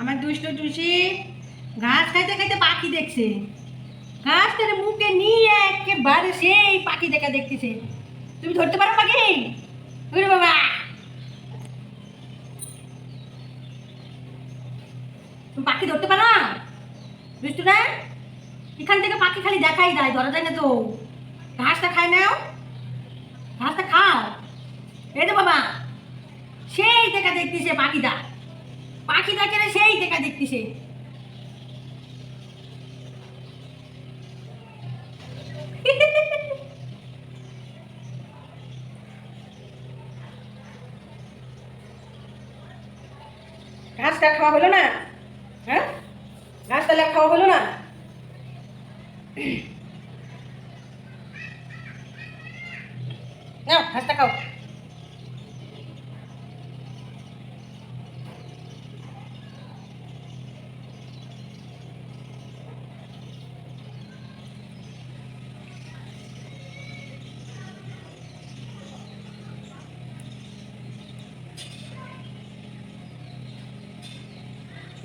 আমার দুষ্ট টুসি, ঘাস খাইতে খাইতে পাখি দেখছে। ঘাস তার মুখে নিয়ে একেবারে সেই পাখি দেখা দেখতেছে। তুমি ধরতে পারো পাখি? ওরে বাবা! তুমি পাখি ধরতে পারো? দুষ্টু না? এখান থেকে পাখি খালি দেখাই যায়, ধরা যায় না তো। ঘাসটা খায় নাও। ঘাসটা খাও। এই তো বাবা, সেই দেখা দেখতেছে পাখিটা। পাখিটা কেন সেই দেখা দেখতেছে ঘাসটা খাওয়া হলো না? হ্যাঁ? ঘাসটা খাওয়া হলো না? নাও, ঘাসটা খাও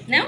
নাও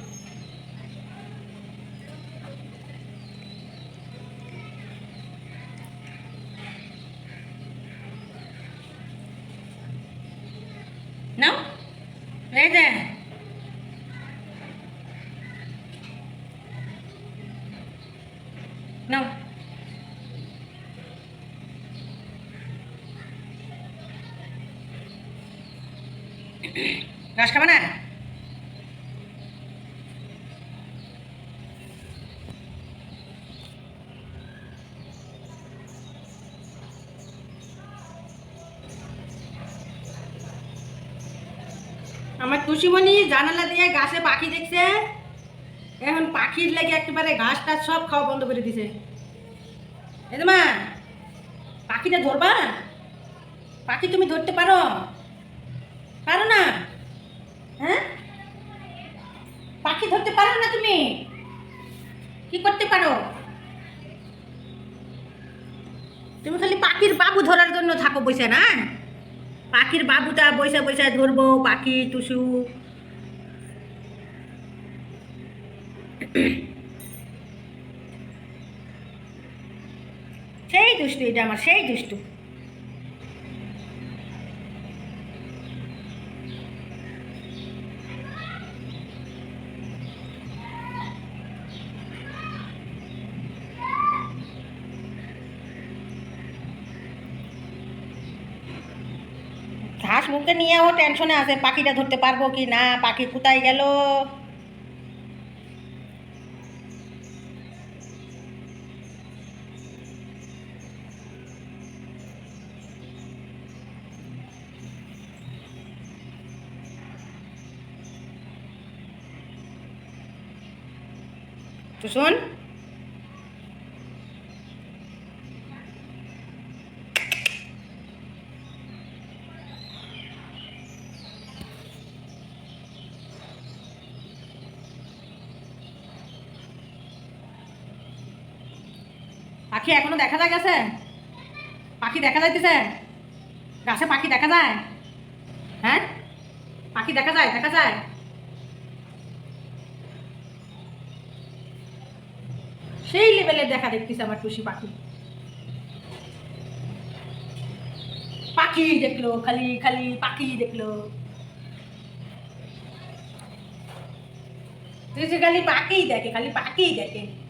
এই যে। নাও। ঘাস খাবে না? আমার তুষিমণি জানালা দিয়ে গাছে পাখি দেখছে। এখন পাখির লেগে একেবারে ঘাস টাস সব খাওয়া বন্ধ করে দিছে। মা, পাখিটা ধরবা? পাখি তুমি ধরতে পারো? পারো না? হ্যাঁ? পাখি ধরতে পারো না তুমি? কি করতে পারো? তুমি খালি পাখির বাবু ধরার জন্য থাকো বসে না? পাখির বাবুটা বসে বসে ধরবো পাখি টুসু। সেই দুষ্টু এটা আমার সেই দুষ্টু। ঘাস মুখে নিয়ে ও টেনশনে আছে, পাখিটা ধরতে পারব কি না, পাখি কোথায় গেল? তো শোন পাখি এখনও দেখা যায় গেছে? পাখি দেখা যাইতেছে? গাছে পাখি দেখা যায়? হ্যাঁ? পাখি দেখা যায় দেখা যায়? সেই লেভেলের দেখা দেখতেছে আমার টুসি পাখি। পাখি দেখল, খালি খালি পাখি দেখল। তুই খালি পাখি দেখে, খালি পাখি দেখে।